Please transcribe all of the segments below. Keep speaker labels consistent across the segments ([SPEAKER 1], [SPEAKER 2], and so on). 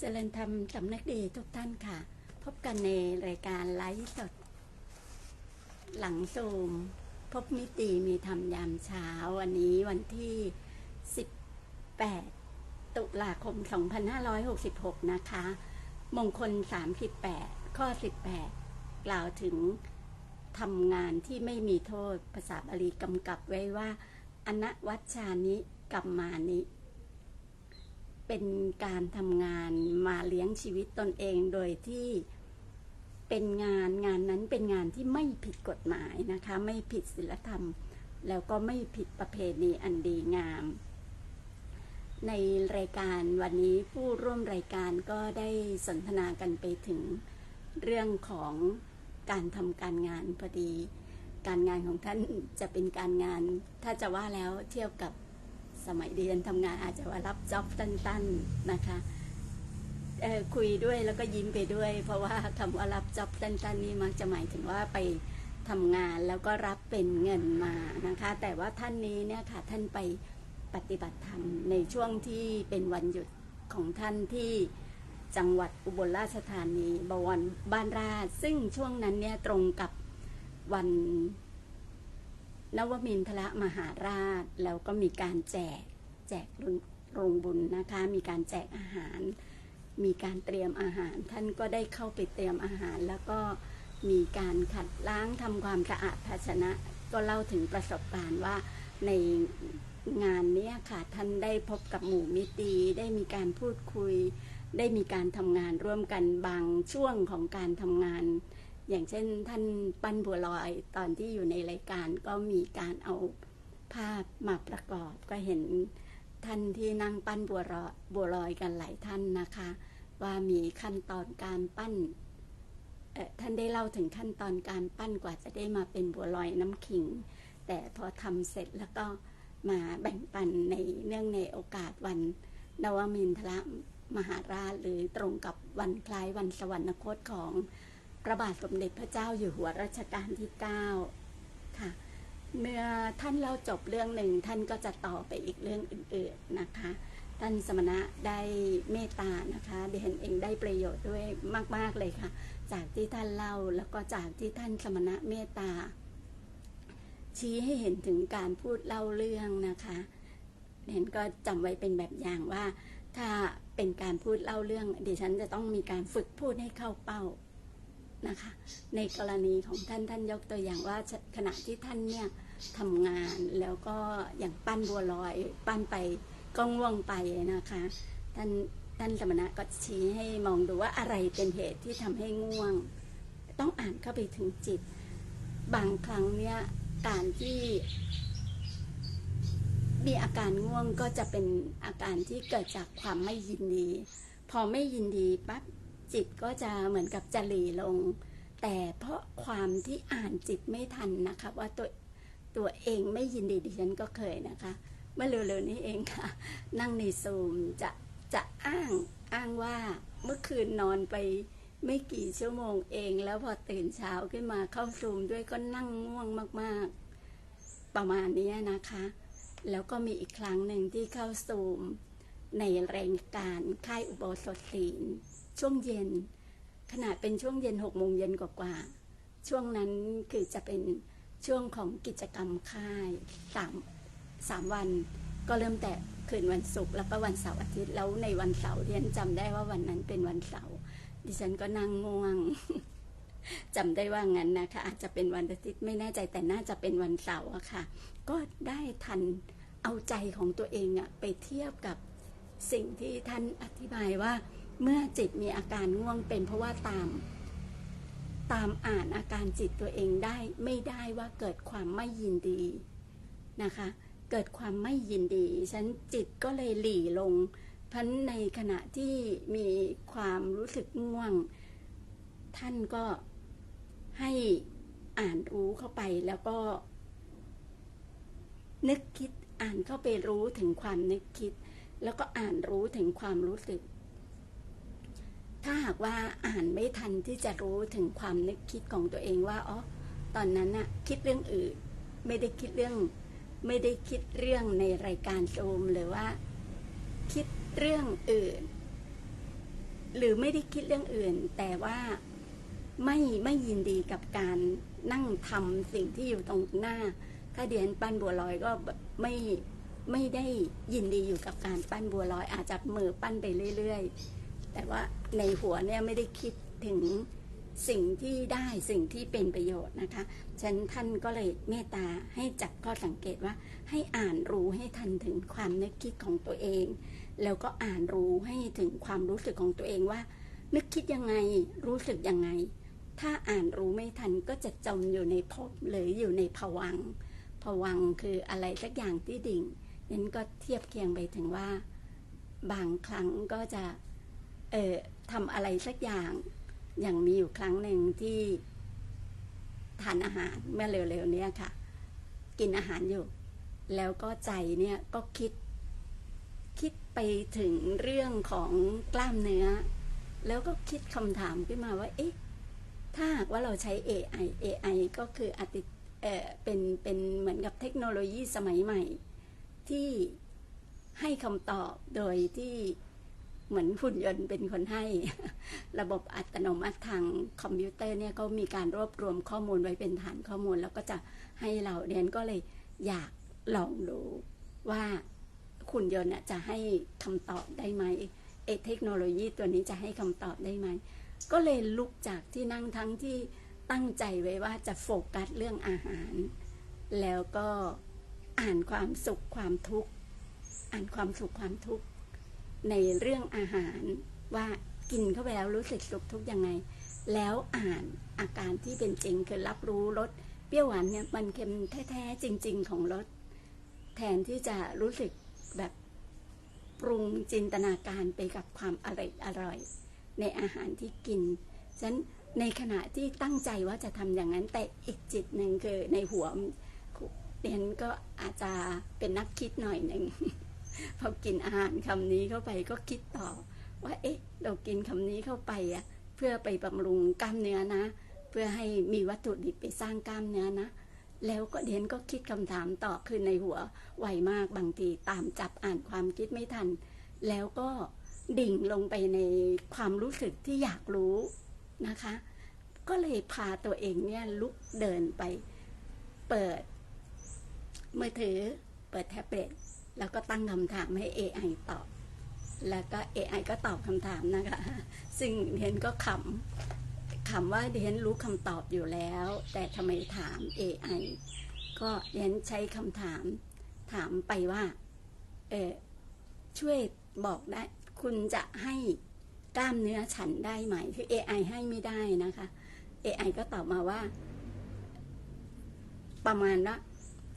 [SPEAKER 1] เจริญธรรมสำนักดีทุกท่านค่ะ พบกันในรายการไลฟ์สด หลังซูม พบมิติมีธรรมยามเช้า วันนี้วันที่ 18 ตุลาคม 2566 นะคะ มงคล 38 ข้อ 18 กล่าวถึงทำงานที่ไม่มีโทษภาษาบาลีกำกับไว้ว่า อนวัชชานิกัมมานิ เป็นการทำงานมาเลี้ยงชีวิตตนเองโดยที่เป็นงานงานนั้นเป็นงานที่ไม่ผิดกฎหมายนะคะ ไม่ผิดศีลธรรม แล้วก็ไม่ผิดประเพณีอันดีงาม ในรายการวันนี้ผู้ร่วมรายการก็ได้สนทนากันไปถึงเรื่องของการทำการงานพอดี การงานของท่านจะเป็นการงาน ถ้าจะว่าแล้วเทียบกับ สมัยเรียนทำงานอาจจะว่ารับจ็อบตั้นๆนะคะคุยด้วยแล้วก็ยิ้มไปด้วย เพราะว่าคำว่ารับจ็อบตั้นๆนี่มักจะหมายถึงว่าไปทำงานแล้วก็รับเป็นเงินมานะคะ แต่ว่าท่านนี้เนี่ยค่ะท่านไปปฏิบัติธรรมในช่วงที่เป็นวันหยุดของท่านที่จังหวัดอุบลราชธานีบวรบ้านราช ซึ่งช่วงนั้นเนี่ยตรงกับวัน นวมินทรมหาราช แล้วก็มีการแจกแจกโรงบุญนะคะ มีการแจกอาหาร มีการเตรียมอาหาร ท่านก็ได้เข้าไปเตรียมอาหาร แล้วก็มีการขัดล้างทำความสะอาดภาชนะ ก็เล่าถึงประสบการณ์ว่าในงานนี้ค่ะ ท่านได้พบกับหมู่มิตรีได้มีการพูดคุย ได้มีการทำงานร่วมกันบางช่วงของการทำงาน อย่างเช่นท่านปั้นบัวลอยตอนที่อยู่ในรายการก็มีการเอาภาพมาประกอบก็เห็นท่านที่นั่งปั้นบัวลอยบัวลอยกันหลายท่านนะคะ ว่ามีขั้นตอนการปั้นท่านได้เล่าถึงขั้นตอนการปั้นกว่าจะได้มาเป็นบัวลอยน้ำขิง แต่พอทำเสร็จแล้วก็มาแบ่งปันในเนื่องในโอกาสวันนวมินทรมหาราชหรือตรงกับวันคล้ายวันสวรรคตของ พระบาทสมเด็จพระเจ้าอยู่หัวรัชกาลที่ 9 ค่ะ เมื่อท่านเล่าจบเรื่องหนึ่งท่านก็จะต่อไปอีกเรื่องอื่นๆนะคะ ท่านสมณะได้เมตตานะคะเดนเองได้ประโยชน์ด้วยมากๆเลยค่ะ จากที่ท่านเล่าแล้วก็จากที่ท่านสมณะเมตตา ชี้ให้เห็นถึงการพูดเล่าเรื่องนะคะเดนก็จำไว้เป็นแบบอย่างว่า ถ้าเป็นการพูดเล่าเรื่องดิฉันจะต้องมีการฝึกพูดให้เข้าเป้า นะคะ ในกรณีของท่านท่านยกตัวอย่างว่าขณะที่ท่านเนี่ยทำงานแล้วก็อย่างปั้นบัวลอย ปั้นไปก็ง่วงไปนะคะ ท่านท่านสมณะก็ชี้ให้มองดูว่าอะไรเป็นเหตุที่ทำให้ง่วง ต้องอ่านเข้าไปถึงจิต บางครั้งเนี่ยการที่มีอาการง่วงก็จะเป็นอาการที่เกิดจากความไม่ยินดี พอไม่ยินดีปั๊บ จิตก็จะเหมือนกับจะหลีลง แต่เพราะความที่อ่านจิตไม่ทันนะคะ ว่าตัวตัวเองไม่ยินดีดิฉันก็เคยนะคะ เมื่อเร็วๆนี้เองค่ะ นั่งในซูมจะจะอ้างอ้างว่าเมื่อคืนนอนไปไม่กี่ชั่วโมงเอง แล้วพอตื่นเช้าขึ้นมาเข้าซูมด้วยก็นั่งง่วงมากๆ ประมาณนี้นะคะ แล้วก็มีอีกครั้งหนึ่งที่เข้าซูมในรายการค่ายอุโบสถศีล ช่วงเย็น ขนาดเป็นช่วงเย็นหกโมงเย็นกว่าๆช่วงนั้นคือจะเป็นช่วงของกิจกรรมค่ายสามสามวัน ก็เริ่มแต่คืนวันศุกร์แล้วก็วันเสาร์อาทิตย์แล้วในวันเสาร์เรียนจำได้ว่าวันนั้นเป็นวันเสาร์ดิฉันก็นั่งง่วงจำได้ว่างั้นนะคะ อาจจะเป็นวันอาทิตย์ไม่แน่ใจแต่น่าจะเป็นวันเสาร์อะค่ะ ก็ได้ทันเอาใจของตัวเองอะไปเทียบกับสิ่งที่ท่านอธิบายว่า เมื่อจิตมีอาการง่วงเป็นเพราะว่าตาม ตามอ่านอาการจิตตัวเองได้ไม่ได้ว่าเกิดความไม่ยินดีนะคะ เกิดความไม่ยินดีฉันจิตก็เลยหลีลงพันในขณะที่มีความรู้สึกง่วง ท่านก็ให้อ่านรู้เข้าไปแล้วก็ นึกคิดอ่านเข้าไปรู้ถึงความนึกคิด แล้วก็อ่านรู้ถึงความรู้สึก ถ้าหากว่าอ่านไม่ทันที่จะรู้ถึงความนึกคิดของตัวเองว่าอ๋อตอนนั้นน่ะคิดเรื่องอื่น ไม่ได้คิดเรื่อง ไม่ได้คิดเรื่องในรายการโซมหรือว่า คิดเรื่องอื่น หรือไม่ได้คิดเรื่องอื่น แต่ว่าไม่ไม่ยินดีกับการนั่งทำสิ่งที่อยู่ตรงหน้า ถ้าเดียนปั้นบัวลอยก็ไม่ไม่ได้ยินดีอยู่กับการปั้นบัวลอย อาจจะมือปั้นไปเรื่อย ๆ แต่ว่าในหัวเนี่ยไม่ได้คิดถึงสิ่งที่ได้สิ่งที่เป็นประโยชน์นะคะฉะนันท่านก็เลยเมตตาให้จับข้อสังเกตว่า ให้อ่านรู้ให้ทันถึงความนึกคิดของตัวเอง แล้วก็อ่านรู้ให้ถึงความรู้สึกของตัวเองว่า นึกคิดยังไงรู้สึกยังไง ถ้าอ่านรู้ไม่ทันก็จะจมอยู่ในภพหรืออยู่ในภวังค์ภวังค์คืออะไรสักอย่างที่ดิ่งนั้นก็เทียบเคียงไปถึงว่า บางครั้งก็จะ เออทำอะไรสักอย่างอย่างมีอยู่ครั้งหนึ่งที่ทานอาหารเมื่อเร็วๆเนี้ยค่ะ กินอาหารอยู่ แล้วก็ใจเนี่ยก็คิด คิดไปถึงเรื่องของกล้ามเนื้อ แล้วก็คิดคำถามขึ้นมาว่า เอ๊ะ ถ้าหากว่าเราใช้ AI AI ก็คืออติเออเป็นเป็นเหมือนกับเทคโนโลยีสมัยใหม่ ที่ให้คำตอบโดยที่ เหมือนหุ่นยนต์เป็นคนให้ ระบบอัตโนมัติทางคอมพิวเตอร์เนี่ยก็มีการรวบรวมข้อมูลไว้เป็นฐานข้อมูล แล้วก็จะให้เราเรียนก็เลยอยากลองดูว่าหุ่นยนต์น่ะจะให้คำตอบได้ไหมเอเทคโนโลยีตัวนี้จะให้คำตอบได้ไหม ก็เลยลุกจากที่นั่งทั้งที่ตั้งใจไว้ว่าจะโฟกัสเรื่องอาหาร แล้วก็อ่านความสุขความทุกข์ อ่านความสุขความทุกข์ ในเรื่องอาหารว่ากินเข้าไปแล้วรู้สึกสุขทุกข์ยังไง แล้วอ่านอาการที่เป็นจริงคือรับรู้รสเปรี้ยวหวานเนี่ยมันเค็มแท้ๆจริง ๆ ของรสแทนที่จะรู้สึกแบบปรุงจินตนาการไปกับความอร่อยอร่อย ในอาหารที่กินฉะนั้นในขณะที่ตั้งใจว่าจะทำอย่างนั้นแต่อีกจิตหนึ่งคือในหัวเรียนก็อาจจะเป็นนักคิดหน่อยหนึ่ง พอกินอาหารคำนี้เข้าไปก็คิดต่อ ว่า เอ๊ะ เรากินคำนี้เข้าไปอะ เพื่อไปบำรุงกล้ามเนื้อนะ เพื่อให้มีวัตถุดิบไปสร้างกล้ามเนื้อนะ แล้วก็เดนก็คิดคำถามต่อคือในหัวไวมากบางทีตามจับอ่านความคิดไม่ทัน แล้วก็ดิ่งลงไปในความรู้สึกที่อยากรู้นะคะ ก็เลยพาตัวเองเนี่ยลุกเดินไป เปิดมือถือ เปิดแท็บเล็ต แล้วก็ตั้งคำถามให้ AI ตอบ แล้วก็ AI ก็ตอบคำถามนะคะ ซึ่งเดนก็ขำขำว่าเดนรู้คำตอบอยู่แล้ว แต่ทำไมถาม AI ก็เดนใช้คำถามถามไปว่า เออช่วยบอกได้ คุณจะให้กล้ามเนื้อฉันได้ไหม คือ AI ให้ไม่ได้นะคะ AI ก็ตอบมาว่า ประมาณว่า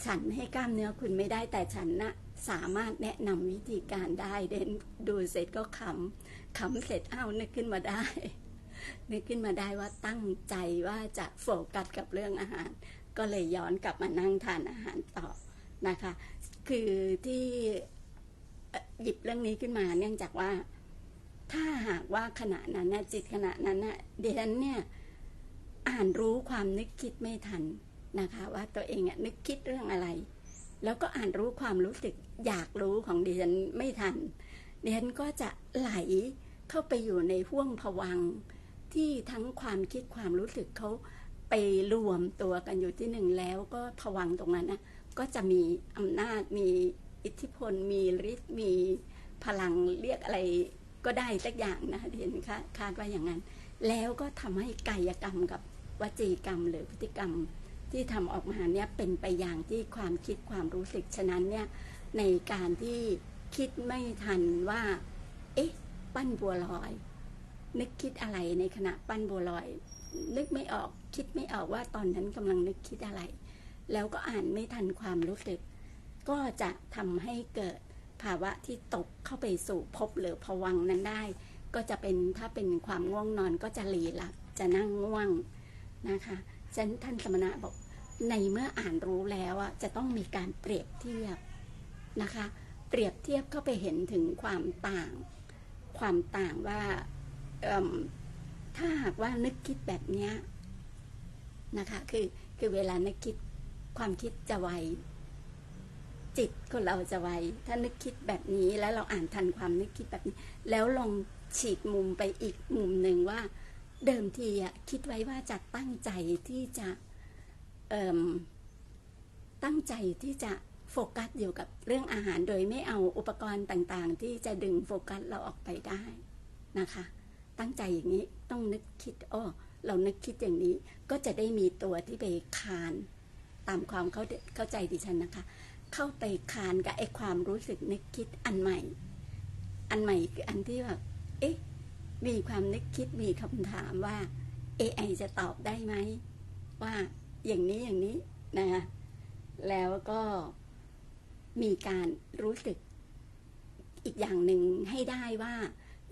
[SPEAKER 1] ฉันให้กล้ามเนื้อคุณไม่ได้แต่ฉันนะ่ะ สามารถแนะนำวิธีการได้เดนดูเสร็จก็ขำขำเสร็จอ้าวนึกขึ้นมาได้ นึกขึ้นมาได้ว่าตั้งใจว่าจะโฟกัสกับเรื่องอาหาร ก็เลยย้อนกลับมานั่งทานอาหารต่อนะคะ คือที่หยิบเรื่องนี้ขึ้นมาเนื่องจากว่า ถ้าหากว่าขณะนั้นนะจิตขณะนั้นนะเดนเนี่ยอ่านรู้ความนึกคิดไม่ทันนะคะ ว่าตัวเองนึกคิดเรื่องอะไร แล้วก็อ่านรู้ความรู้สึกอยากรู้ของดิฉันไม่ทันดิฉันก็จะไหลเข้าไปอยู่ในห่วงผวังที่ทั้งความคิดความรู้สึกเขาไปรวมตัวกันอยู่ที่หนึ่งแล้วก็ผวังตรงนั้นนะก็จะมีอำนาจมีอิทธิพล มีฤทธิ์มีพลังเรียกอะไรก็ได้สักอย่างนะเห็นคะคาดว่าอย่างนั้น แล้วก็ทำให้กายกรรมกับวจีกรรมหรือพฤติกรรม ที่ทำออกมาเนี่ยเป็นไปอย่างที่ความคิดความรู้สึกฉะนั้นเนี่ยในการที่คิดไม่ทันว่า เอ๊ะ ปั้นบัวลอย นึกคิดอะไรในขณะปั้นบัวลอย นึกไม่ออกคิดไม่ออกว่าตอนนั้นกำลังนึกคิดอะไร แล้วก็อ่านไม่ทันความรู้สึก ก็จะทำให้เกิดภาวะที่ตกเข้าไปสู่ภพหรือผวังนั้นได้ ก็จะเป็นถ้าเป็นความง่วงนอนก็จะหลีหลับจะนั่งง่วงนะคะฉันท่านสมณะบอก ในเมื่ออ่านรู้แล้วอะจะต้องมีการเปรียบเทียบนะคะ เปรียบเทียบเข้าไปเห็นถึงความต่าง ความต่างว่าถ้าหากว่านึกคิดแบบเนี้ยนะคะ คือคือเวลานึกคิดความคิดจะไวจิตคนเราจะไวถ้านึกคิดแบบนี้แล้วเราอ่านทันความนึกคิดแบบนี้ แล้วลองฉีกมุมไปอีกมุมหนึ่งว่า เดิมทีอะคิดไว้ว่าจะตั้งใจที่จะ ตั้งใจที่จะโฟกัสอยู่กับเรื่องอาหารโดยไม่เอาอุปกรณ์ต่างๆ ที่จะดึงโฟกัสเราออกไปได้นะคะ ตั้งใจอย่างนี้ต้องนึกคิดอ้อเรานึกคิดอย่างนี้ก็จะได้มีตัวที่ไปคานตามความเข้าเข้าใจดิฉันนะคะ เข้าไปคานกับไอ้ความรู้สึกนึกคิดอันใหม่ อันใหม่คืออันที่แบบเอ๊ะมีความนึกคิดมีคำถามว่า AI จะตอบได้ไหมว่า อย่างนี้อย่างนี้นะคะแล้วก็มีการรู้สึกอีกอย่างหนึ่งให้ได้ว่า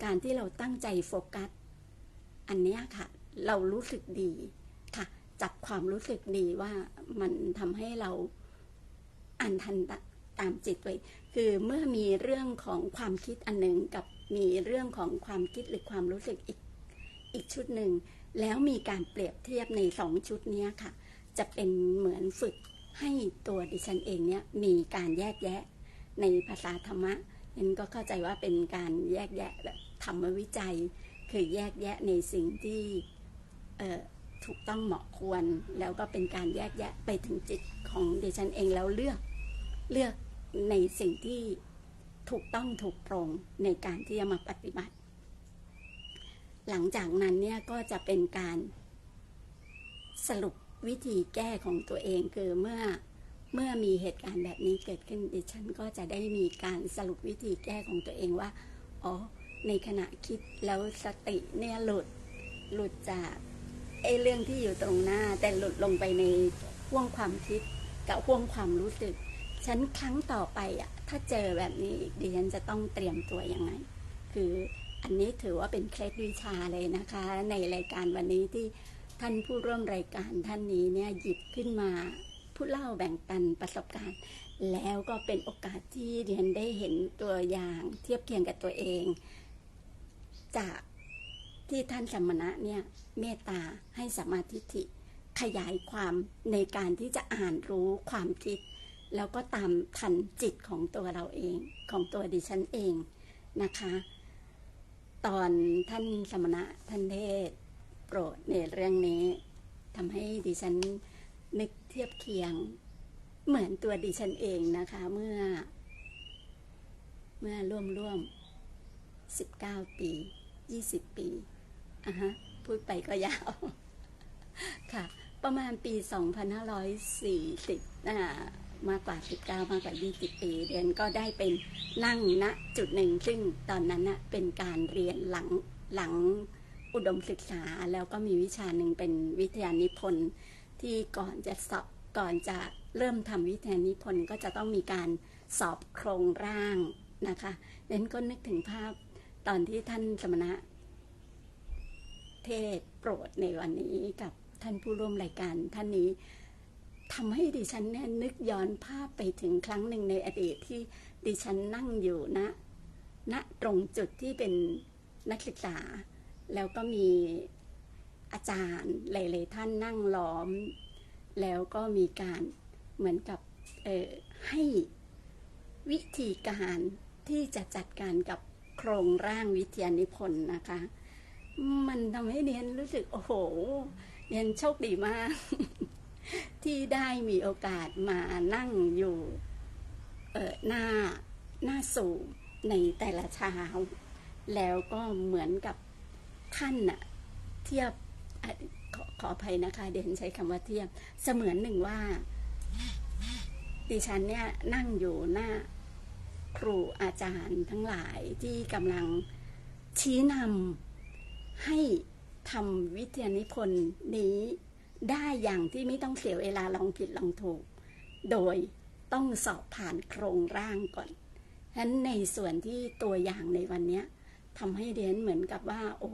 [SPEAKER 1] การที่เราตั้งใจโฟกัส อันนี้ค่ะ เรารู้สึกดีค่ะ จับความรู้สึกดีว่ามันทำให้เราอ่านทันตตามจิตไว้คือเมื่อมีเรื่องของความคิดอันหนึ่งกับมีเรื่องของความคิดหรือความรู้สึกอีกอีกชุดหนึ่ง แล้วมีการเปรียบเทียบในสองชุดนี้ค่ะ จะเป็นเหมือนฝึกให้ตัวดิฉันเองเนี่ยมีการแยกแยะในภาษาธรรมะนันก็เข้าใจว่าเป็นการแยกแยะแบบธรรมวิจัย คือแยกแยะในสิ่งที่ถูกต้องเหมาะควร แล้วก็เป็นการแยกแยะไปถึงจิตของดิฉันเองแล้วเลือกเลือกในสิ่งที่ถูกต้องถูกตรงในการที่จะมาปฏิบัติ หลังจากนั้นเนี่ยก็จะเป็นการสรุป วิธีแก้ของตัวเองคือเมื่อเมื่อมีเหตุการณ์แบบนี้เกิดขึ้นดิฉันก็จะได้มีการสรุปวิธีแก้ของตัวเองว่าอ๋อในขณะคิดแล้วสติเนี่ยหลุดหลุดจากไอ้เรื่องที่อยู่ตรงหน้า แต่หลุดลงไปในห่วงความคิดกับห่วงความรู้สึก ฉันครั้งต่อไปอะถ้าเจอแบบนี้ดิฉันจะต้องเตรียมตัวยังไง คืออันนี้ถือว่าเป็นเคล็ดวิชาเลยนะคะ ในรายการวันนี้ที่ ท่านผู้ร่วมรายการท่านนี้เนี่ยหยิบขึ้นมาผู้เล่าแบ่งปันประสบการณ์ แล้วก็เป็นโอกาสที่เรียนได้เห็นตัวอย่างเทียบเคียงกับตัวเอง จากที่ท่านสมณะเนี่ยเมตตาให้สมาธิิขยายความในการที่จะอ่านรู้ความคิด แล้วก็ตามทันจิตของตัวเราเองของตัวดิฉันเองนะคะ ตอนท่านสมณะท่านเทศ โปรดในเรื่องนี้ทำให้ดิฉันนึกเทียบเคียง เหมือนตัวดิฉันเองนะคะ เมื่อ เมื่อร่วมร่วมสิบเก้าปียี่สิบปีอะฮะพูดไปก็ยาว ค่ะ ประมาณปี2540นะมากกว่า19มากกว่า20ปีเรียนก็ได้เป็นนั่งณจุดหนึ่งซึ่งตอนนั้นนะเป็นการเรียนหลังหลัง อุดมศึกษาแล้วก็มีวิชาหนึ่งเป็นวิทยานิพนธ์ที่ก่อนจะสอบก่อนจะเริ่มทำวิทยานิพนธ์ก็จะต้องมีการสอบโครงร่างนะคะเน้นก็นึกถึงภาพตอนที่ท่านสมณะ เทศโปรดในวันนี้กับท่านผู้ร่วมรายการท่านนี้ทำให้ดิฉันเนี่ยนึกย้อนภาพไปถึงครั้งหนึ่งในอดีตที่ดิฉันนั่งอยู่ณณตรงจุดที่เป็นนักศึกษา แล้วก็มีอาจารย์หลายๆท่านนั่งล้อม แล้วก็มีการเหมือนกับให้วิธีการที่จะจัดการกับโครงร่างวิทยานิพนธ์นะคะ มันทำให้เนียนรู้สึกโอ้โหเนียนโชคดีมาก ที่ได้มีโอกาสมานั่งอยู่หน้าหน้าสูงในแต่ละเช้า แล้วก็เหมือนกับ ท่านน่ะเทียบขอขออภัยนะคะเดี๋ยวใช้คำว่าเทียบ เสมือนหนึ่งว่า ดิฉันเนี่ยนั่งอยู่หน้าครูอาจารย์ทั้งหลายที่กำลังชี้นำให้ทำวิทยานิพนธ์นี้ได้อย่างที่ไม่ต้องเสียเวลาลองผิดลองถูก โดยต้องสอบผ่านโครงร่างก่อนฉะนั้นในส่วนที่ตัวอย่างในวันนี้ ทำให้เรียนเหมือนกับว่า โอ้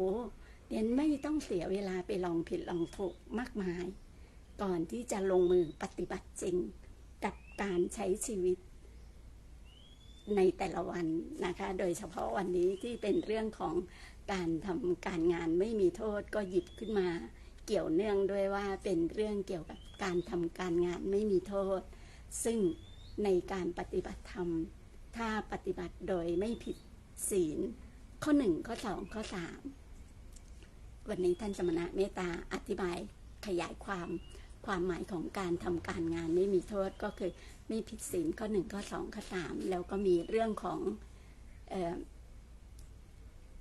[SPEAKER 1] เรียนไม่ต้องเสียเวลาไปลองผิดลองถูกมากมาย ก่อนที่จะลงมือปฏิบัติจริง กับการใช้ชีวิต ในแต่ละวันนะคะ โดยเฉพาะวันนี้ที่เป็นเรื่องของการทำการงานไม่มีโทษก็หยิบขึ้นมา เกี่ยวเนื่องด้วยว่าเป็นเรื่องเกี่ยวกับการทำการงานไม่มีโทษ ซึ่งในการปฏิบัติธรรม ถ้าปฏิบัติโดยไม่ผิดศีล ข้อหนึ่งข้อสองข้อสามวันนี้ท่านสมณะเมตตาอธิบายขยายความความหมายของการทำการงานไม่มีโทษก็คือไม่ผิดศีลข้อหนึ่งข้อสองข้อสามแล้วก็มีเรื่องของออ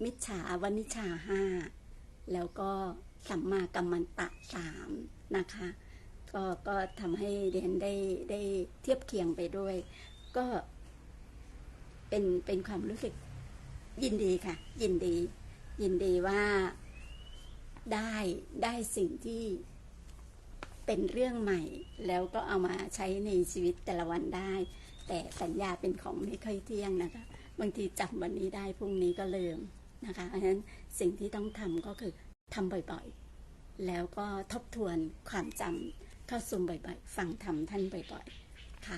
[SPEAKER 1] มิจฉาวนิชชาห้าแล้วก็สัมมากัมมันตะสามนะคะ ก็ก็ทำให้เรียนได้ได้เทียบเคียงไปด้วย ก็เป็นเป็นความรู้สึก ยินดีค่ะ ยินดี ยินดีว่าได้ได้สิ่งที่เป็นเรื่องใหม่ แล้วก็เอามาใช้ในชีวิตแต่ละวันได้ แต่สัญญาเป็นของไม่ค่อยเที่ยงนะคะ บางทีจำวันนี้ได้พรุ่งนี้ก็ลืมนะคะเพราะฉะนั้นสิ่งที่ต้องทำก็คือทำบ่อยๆ แล้วก็ทบทวนความจำเข้าซุ่มบ่อยๆ ฟังธรรมท่านบ่อยๆ ค่ะ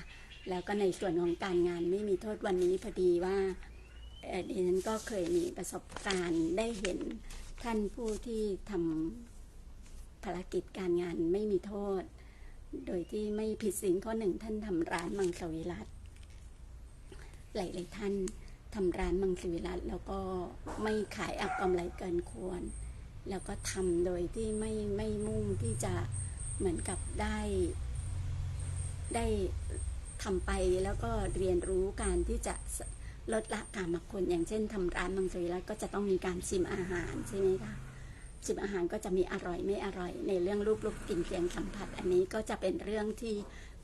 [SPEAKER 1] แล้วก็ในส่วนของการงานไม่มีโทษวันนี้พอดีว่า ดิฉันก็เคยมีประสบการณ์ได้เห็นท่านผู้ที่ทำภารกิจการงานไม่มีโทษ โดยที่ไม่ผิดศีลข้อหนึ่งท่านทำร้านมังสวิรัตหลายๆท่านทำร้านมังสวิรัตแล้วก็ไม่ขายอักกำไรเกินควร แล้วก็ทำโดยที่ไม่ไม่มุ่งที่จะเหมือนกับได้ ได้ทำไปแล้วก็เรียนรู้การที่จะ ลดละกามคุณอย่างเช่นทำร้านมังสวิรัตก็จะต้องมีการชิมอาหารใช่ไหมคะชิมอาหารก็จะมีอร่อยไม่อร่อย ในเรื่องรูปรสกลิ่นเสียงสัมผัส อันนี้ก็จะเป็นเรื่องที่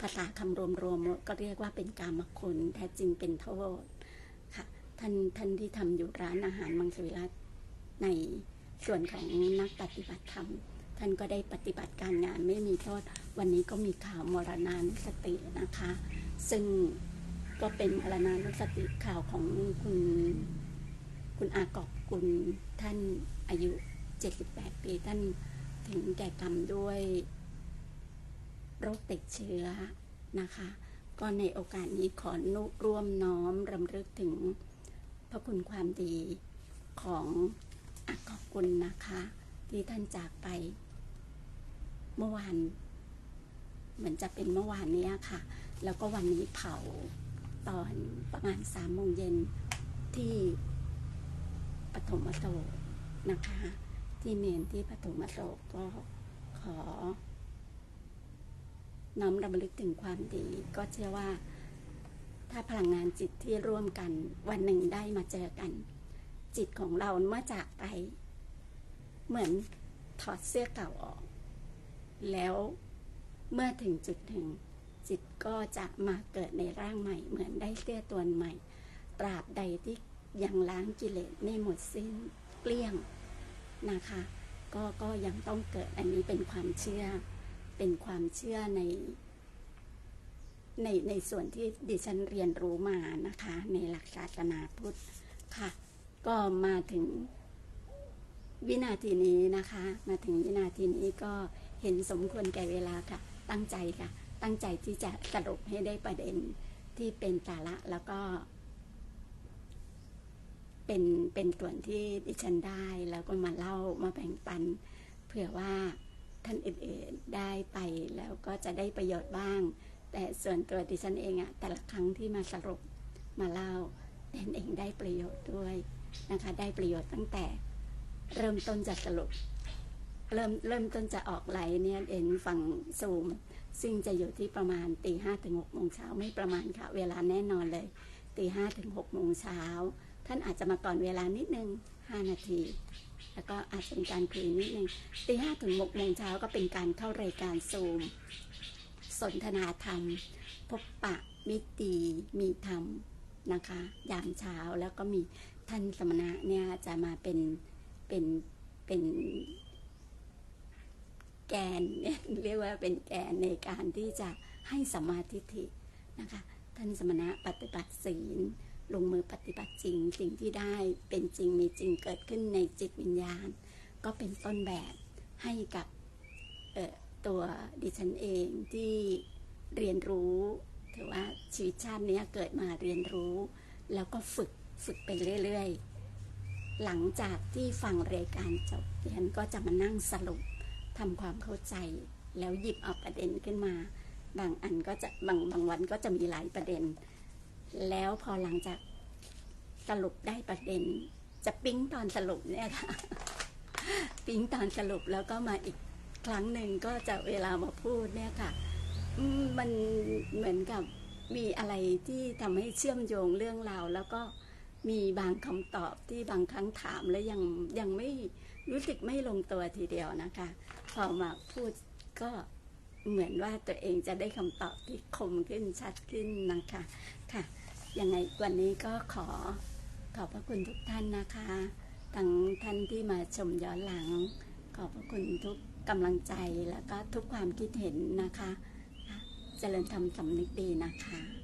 [SPEAKER 1] ภาษาคำรวมๆก็เรียกว่าเป็นกามคุณแท้จริงเป็นโทษค่ะท่านท่านที่ทำอยู่ร้านอาหารมังสวิรัตในส่วนของนักปฏิบัติธรรม ท่านก็ได้ปฏิบัติการงานไม่มีโทษ วันนี้ก็มีข่าวมรณานุสตินะคะ ซึ่ง ก็เป็นมรณานุสติข่าวของคุณคุณอากอบกุลท่านอายุ 78 ปีท่านถึงแก่กรรมด้วยโรคติดเชื้อนะคะ ก็ในโอกาสนี้ขอนุร่วมน้อมรำลึกถึงพระคุณความดีของอากอบกุลนะคะ ที่ท่านจากไปเมื่อวานเหมือนจะเป็นเมื่อวานนี้ค่ะ แล้วก็วันนี้เผา ตอนประมาณสามโมงเย็นที่ปฐมโศกนะคะ ที่เมนที่ปฐมโศกก็ขอ น้อมรำลึกถึงความดี ก็เชื่อว่า ถ้าพลังงานจิตที่ร่วมกันวันหนึ่งได้มาเจอกัน จิตของเราเมื่อจากไป เหมือนถอดเสื้อเก่าออก แล้วเมื่อถึงจุดหนึ่ง จิตก็จะมาเกิดในร่างใหม่ เหมือนได้เสื้อตัวใหม่ ตราบใดที่ยังล้างกิเลสไม่หมดสิ้นเกลี้ยงนะคะ ก็ก็ยังต้องเกิดอันนี้เป็นความเชื่อ เป็นความเชื่อใน ในในส่วนที่ดิฉันเรียนรู้มานะคะ ในหลักศาสนาพุทธค่ะ ก็มาถึงวินาทีนี้นะคะ มาถึงวินาทีนี้ก็เห็นสมควรแก่เวลาค่ะ ตั้งใจค่ะ ตั้งใจที่จะสรุปให้ได้ประเด็นที่เป็นสาระแล้วก็เป็นเป็นส่วนที่ดิฉันได้ แล้วก็มาเล่ามาแบ่งปัน เผื่อว่าท่านอื่นๆได้ไปแล้วก็จะได้ประโยชน์บ้าง แต่ส่วนตัวดิฉันเองอะแต่ละครั้งที่มาสรุปมาเล่าดิฉันเองได้ประโยชน์ด้วยนะคะ ได้ประโยชน์ตั้งแต่เริ่มต้นจะสรุป เริ่มเริ่มต้นจะออกไลน์เนี่ยเองฝั่งซูม ซึ่งจะอยู่ที่ประมาณตีห้าถึงหกโมงเช้าไม่ประมาณค่ะ เวลาแน่นอนเลยตีห้าถึงหกโมงเช้าท่านอาจจะมาก่อนเวลานิดนึงห้านาที แล้วก็อาจจะเป็นการคุยนิดนึงตีห้าถึงหกโมงเช้าก็เป็นการเข้ารายการซูม สนทนาธรรม พบปะมิตรีมีธรรมนะคะยามเช้าแล้วก็มีท่านสมณะเนี่ยจะมาเป็นเป็นเป็น แกนเนี่ยเรียกว่าเป็นแกนในการที่จะให้สมาธิินะคะท่านสมณะปฏิบัติศีลลงมือปฏิบัติจริงสิ่งที่ได้เป็นจริงมีจริงเกิดขึ้นในจิตวิญญาณ ก็เป็นต้นแบบให้กับตัวดิฉันเองที่เรียนรู้ถือว่าชีวิตชาตินี้เกิดมาเรียนรู้ แล้วก็ฝึกฝึกไปเรื่อย ๆ หลังจากที่ฟังรายการจบดิฉันก็จะมานั่งสรุป ทำความเข้าใจ แล้วหยิบเอาประเด็นขึ้นมา บางอันก็จะบางบางวันก็จะมีหลายประเด็น แล้วพอหลังจากสรุปได้ประเด็น จะปิ๊งตอนสรุปเนี่ยค่ะ ปิ๊งตอนสรุปแล้วก็มาอีกครั้งหนึ่งก็จะเวลามาพูดเนี่ยค่ะมันเหมือนกับมีอะไรที่ทำให้เชื่อมโยงเรื่องราวแล้วก็มีบางคำตอบที่บางครั้งถามแล้วยังยังไม่รู้สึกไม่ลงตัวทีเดียวนะคะ พอมาพูดก็เหมือนว่าตัวเองจะได้คำตอบที่คมขึ้นชัดขึ้นนะคะ ค่ะยังไงวันนี้ก็ขอขอบพระคุณทุกท่านนะคะทั้งท่านที่มาชมย้อนหลัง ขอบพระคุณทุกกำลังใจแล้วก็ทุกความคิดเห็นนะคะค่ะเจริญธรรมสำนึกดีนะคะ